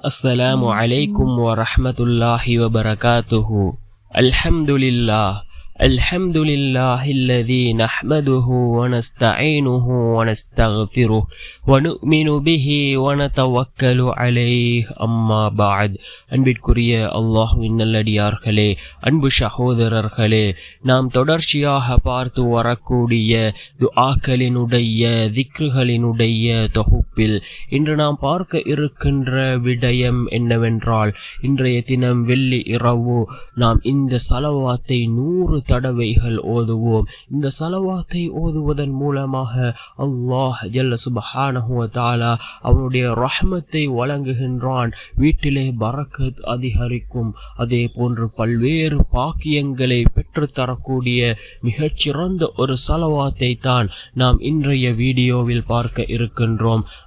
السلام عليكم ورحمة الله وبركاته الحمد لله الحمد لله الذي نحمده ونستعينه ونستغفره ونؤمن به ونتوكل عليه أما بعد அன்பிற்குரிய அல்லாஹுவின் நல்லடியார்களே அன்பு சகோதரர்களே நாம் தொடர்ச்சியாக பார்த்து வரக்கூடிய துஆக்களினுடைய திக்ருகளினுடைய தொகுப்பில் இன்று நாம் பார்க்க இருக்கின்ற விடயம் என்னவென்றால் இன்றைய தினம் வெள்ளி இரவு. நாம் இந்த சலவாத்தை நூறு தடவைகள் ஓதுவோம். இந்த சலவாத்தை ஓதுவதன் மூலமாக அல்லாஹ் ஜல்ல சுபஹானஹுவ தாலா அவனுடைய ரஹ்மத்தை வழங்குகின்றான். வீட்டிலே பரக்கத் அதிகரிக்கும். அதே போன்று பல்வேறு பாக்கியங்களை பெற்றுத்தரக்கூடிய மிகச்சிறந்த ஒரு சலவாத்தை தான் நாம் இன்றைய வீடியோவில் பார்க்க இருக்கின்றோம்.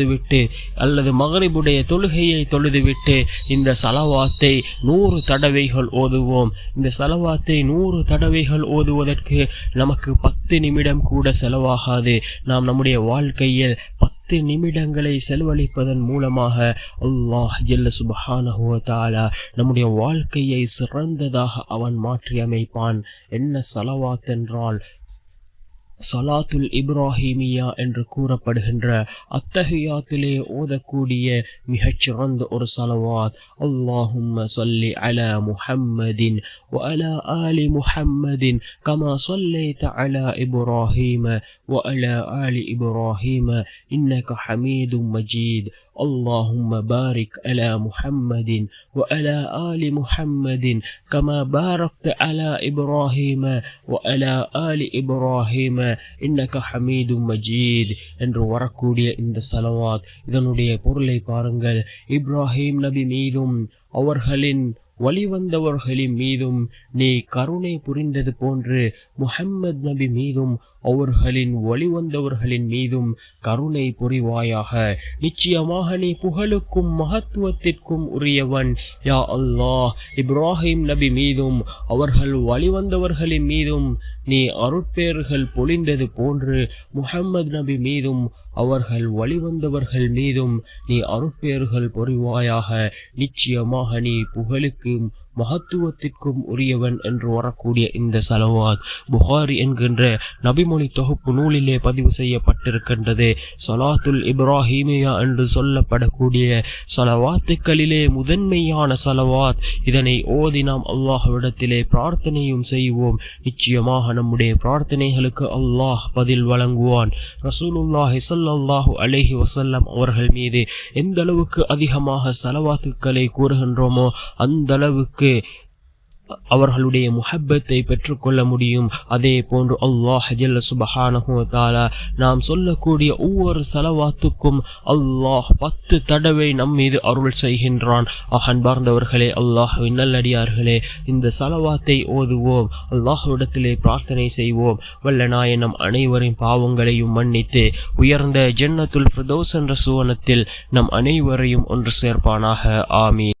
தொழுதுவிட்டு அல்லது மகரிபுடைய தொழுகையை தொழுதுவிட்டு இந்த சலவாத்தை நூறு தடவைகள் ஓதுவோம். இந்த சலவாத்தை நூறு தடவைகள் ஓதுவதற்கு நமக்கு பத்து நிமிடம் கூட செலவாகாது. நாம் நம்முடைய வாழ்க்கையில் பத்து நிமிடங்களை செலவழிப்பதன் மூலமாக அல்லாஹ் ஜெல்ல சுபஹானஹுவத்தாலா நம்முடைய வாழ்க்கையை சிறந்ததாக அவன் மாற்றி அமைப்பான் என்ன செலவாத்தென்றால் என்றால் சலாத்துல் இப்ராஹிமியா என்று கூறப்படுகின்ற அத்தகையாத்திலே ஓதக்கூடிய மிகச்சிறந்த ஒரு சலவாத் அல்லாஹும் சொல்லி அல முஹம்மதின் وعلى آل محمد كما صليت على إبراهيم وعلى آل إبراهيم إنك حميد مجيد اللهم بارك على محمد وعلى آل محمد كما باركت على إبراهيم وعلى آل إبراهيم இன்னக ஹமீது மஜீத் என்று வரக்கூடிய இந்த சலவாத். இதனுடைய பொருளை பாருங்கள். இப்ராஹிம் நபி மீதும் அவர்களின் வழிவந்தவர்களின் மீதும் நீ கருணை புரிந்தது போன்று முஹம்மது நபி மீதும் அவர்களின் வழிவந்தவர்களின் மீதும் கருணை புரிவாயாக. நிச்சயமாக நீ புகழுக்கும் மகத்துவத்திற்கும் உரியவன். யா அல்லாஹ் இப்ராஹிம் நபி மீதும் அவர்கள் வழிவந்தவர்களின் மீதும் நீ அருட்பேறுகள் பொழிந்தது போன்று முஹம்மது நபி மீதும் அவர்கள் வழிவந்தவர்கள் மீதும் நீ அருட்பேறுகள் பொறிவாயாக. நிச்சயமாக நீ புகழுக்கும் மகத்துவத்திற்கும் உரியவன் என்று வரக்கூடிய இந்த சலவாத் புகாரி என்கின்ற நபிமொழி தொகுப்பு நூலிலே பதிவு செய்யப்பட்டிருக்கின்றது. சலாத்துல் இப்ராஹிமியா என்று சொல்லப்படக்கூடிய சலவாத்துக்களிலே முதன்மையான சலவாத். இதனை ஓதி நாம் அல்லாஹ்விடத்திலே பிரார்த்தனையும் செய்வோம். நிச்சயமாக நம்முடைய பிரார்த்தனைகளுக்கு அல்லாஹ் பதில் வழங்குவான். ரசூலுல்லாஹி சல்லாஹூ அலஹி வசல்லம் அவர்கள் மீது எந்த அளவுக்கு அதிகமாக சலவாத்துக்களை கூறுகின்றோமோ அந்த அளவுக்கு அவர்களுடைய முஹப்பத்தை பெற்றுக்கொள்ள முடியும். அதே போன்று அல்லாஹ் ஜல்ல சுபஹானஹு நாம் சொல்லக்கூடிய ஒவ்வொரு செலவாத்துக்கும் அல்லாஹ் பத்து தடவை நம் மீது அருள் செய்கின்றான். அன்பர்ந்தவர்களே அல்லாஹ் நல்லடியார்களே இந்த செலவாத்தை ஓதுவோம். அல்லாஹ்விடத்திலே பிரார்த்தனை செய்வோம். வல்ல நாயனம் அனைவரின் பாவங்களையும் மன்னித்து உயர்ந்த ஜன்னத்துல் ஃபிரதோஸ் என்ற சுவனத்தில் நம் அனைவரையும் ஒன்று சேர்ப்பானாக. ஆமீன்.